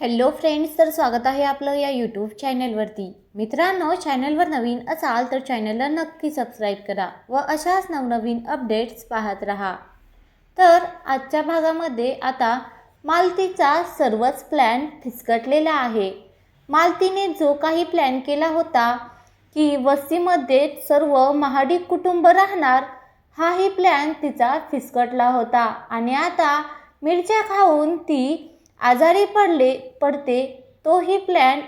Hello friends तर स्वागत आहे आपलं या यूट्यूब चॅनलवरती मित्रांनो चॅनलवर नवीन असाल तर चॅनलला नक्की सबस्क्राईब करा व अशाच नवनवीन अपडेट्स पाहत राहा. तर आजच्या भागामध्ये आता मालतीचा सर्वच प्लॅन फिसकटलेला आहे. मालतीने जो काही प्लॅन केला होता की वस्तीमध्ये सर्व महाडिक कुटुंब राहणार हाही प्लॅन तिचा फिसकटला होता. आणि आता मिरच्या खाऊन ती आजारी पडले पडते तोही प्लॅन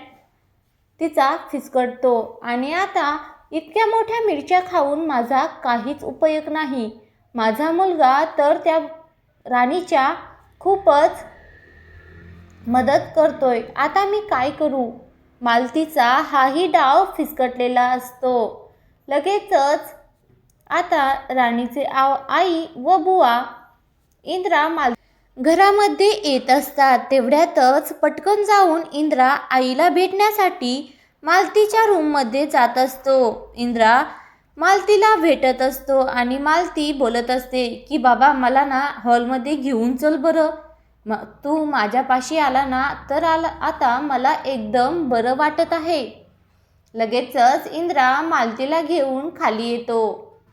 तिचा फिसकटतो. आणि आता इतक्या मोठ्या मिरच्या खाऊन माझा काहीच उपयोग नाही. माझा मुलगा तर त्या राणीच्या खूपच मदत करतोय. आता मी काय करू? मालतीचा हाही डाव फिसकटलेला असतो. लगेचच आता राणीचे आव आई व बुवा इंद्रा माल घरामध्ये येत असतात तेवढ्यातच पटकन जाऊन इंद्रा आईला भेटण्यासाठी मालतीच्या रूममध्ये जात असतो. इंद्रा मालतीला भेटत असतो आणि मालती बोलत असते की बाबा मला ना हॉलमध्ये घेऊन चल बरं. म तू माझ्यापाशी आला ना तर आला आता मला एकदम बरं वाटत आहे. लगेचच इंद्रा मालतीला घेऊन खाली येतो.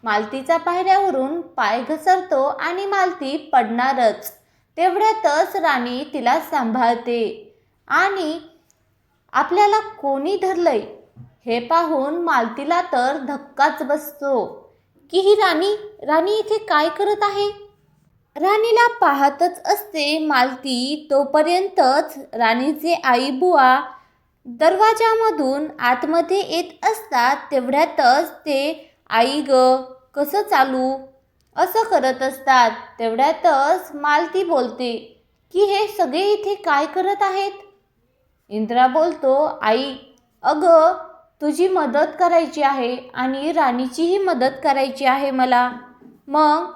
मालतीचा पायऱ्यावरून पाय घसरतो आणि मालती पडणारच. तेवढ्यातच राणी तिला सांभाळते. आणि आपल्याला कोणी धरलंय? हे पाहून मालतीला तर धक्काच बसतो. की ही राणी? राणी इथे काय करत आहे? राणीला पाहतच असते मालती तोपर्यंतच राणीचे आई बुवा दरवाजामधून आतमध्ये येत असतात तेवढ्यातच ते आई ग कसं चालू? असं करत असतात तेवढ्यातच मालती बोलते की हे सगळे इथे काय करत आहेत? इंद्रा बोलतो आई अगं तुझी मदत करायची आहे आणि राणीचीही मदत करायची आहे मला. मग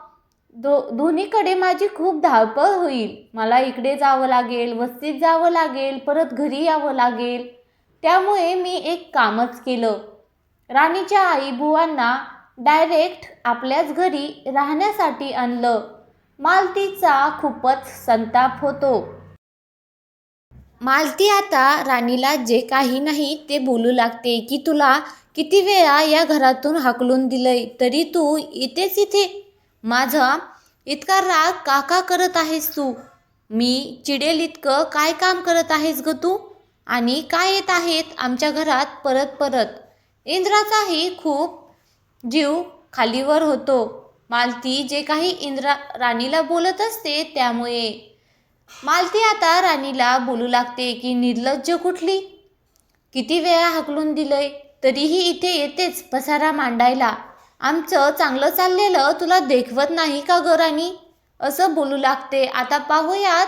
दो दोन्हीकडे माझी खूप धावपळ होईल. मला इकडे जावं लागेल वस्तीत जावं लागेल परत घरी यावं लागेल. त्यामुळे मी एक कामच केलं. राणीच्या आईबुवांना डायरेक्ट आपल्याच घरी राहण्यासाठी आणलं. मालतीचा खूपच संताप होतो. मालती आता राणीला जे काही नाही ते बोलू लागते की तुला किती वेळा या घरातून हाकलून दिलंय तरी तू इथेच इथे. माझा इतका राग का का करत आहेस तू? मी चिडेल इतकं काय काम करत आहेस ग तू? आणि काय येत आहेत आमच्या घरात परत परत? इंद्राचाही खूप जीव खालीवर होतो. मालती जे काही इंद्रा राणीला बोलत असते त्यामुळे. मालती आता राणीला बोलू लागते की निर्लज्ज कुठली? किती वेळा हकलून दिलंय तरीही इथे येतेच पसारा मांडायला. आमचं चांगलं चाललेलं तुला देखवत नाही का ग राणी? असं बोलू लागते. आता पाहूयात.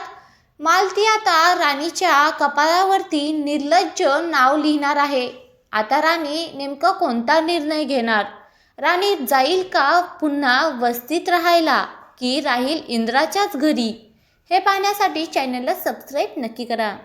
मालती आता राणीच्या कपाळावरती निर्लज्ज नाव लिहिणार आहे. आता राणी नेमकं कोणता निर्णय घेणार? राणी जाईल का पुन्हा वस्तीत राहायला? की राहील इंद्राच्याच घरी? हे पाहण्यासाठी चॅनलला सबस्क्राईब नक्की करा.